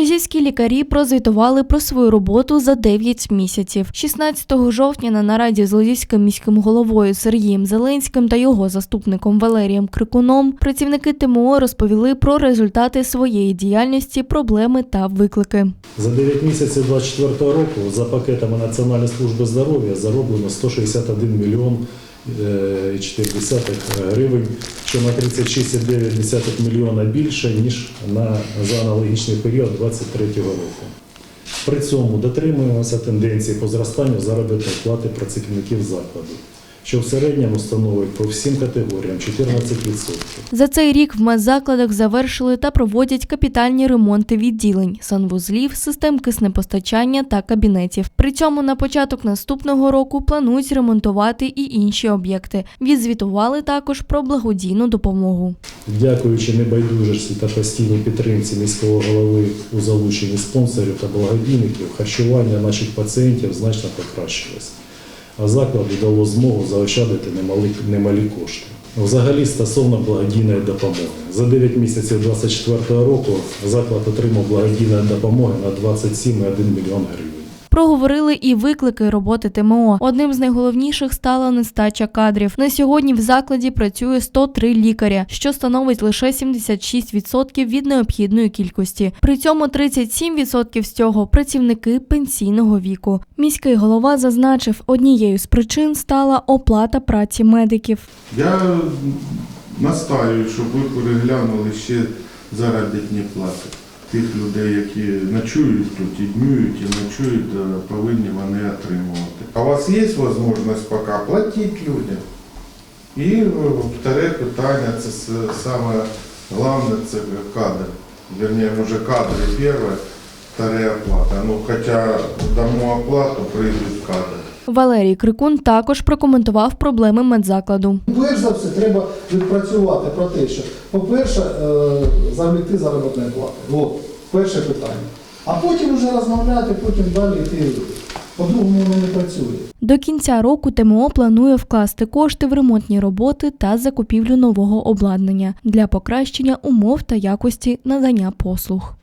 Лозівські лікарі прозвітували про свою роботу за 9 місяців. 16 жовтня на нараді з Лозівським міським головою Сергієм Зеленським та його заступником Валерієм Крикуном працівники ТМО розповіли про результати своєї діяльності, проблеми та виклики. За 9 місяців 2024 року за пакетами Національної служби здоров'я зароблено 161 мільйон е, і 4 гривень, що на 36,9 мільйона більше, ніж на за аналогічний період 2023 року. При цьому дотримуємося тенденції по зростанню заробітної плати працівників закладу, що в середньому становить по всім категоріям 14%. За цей рік в медзакладах завершили та проводять капітальні ремонти відділень, санвузлів, систем киснепостачання та кабінетів. При цьому на початок наступного року планують ремонтувати і інші об'єкти. Відзвітували також про благодійну допомогу. Дякуючи небайдужості та постійній підтримці міського голови у залученні спонсорів та благодійників, харчування наших пацієнтів значно покращилось, а закладу дало змогу заощадити немалі, немалі кошти. Взагалі, стосовно благодійної допомоги. За 9 місяців 2024 року заклад отримав благодійної допомоги на 27,1 мільйон гривень. Проговорили і виклики роботи ТМО. Одним з найголовніших стала нестача кадрів. На сьогодні в закладі працює 103 лікаря, що становить лише 76% від необхідної кількості. При цьому 37% з цього працівники пенсійного віку. Міський голова зазначив, однією з причин стала оплата праці медиків. Я настаю, щоб ви переглянули ще заробітні плати тих людей, які ночують тут і днюють, і ночують, е, повинні вони отримувати. А у вас є можливість поки платити людям? І е, вторе питання, це саме головне, це кадр. Верніше, може кадри перше, вторе оплата. Ну, хоча дамо оплату, прийдуть кадри. Валерій Крикун також прокоментував проблеми медзакладу. Перш за все, треба відпрацювати про те, що, по-перше, е, завлікти заробітної плати. От, перше питання. А потім вже розмовляти, потім далі йти. По-другому воно не працює. До кінця року ТМО планує вкласти кошти в ремонтні роботи та закупівлю нового обладнання для покращення умов та якості надання послуг.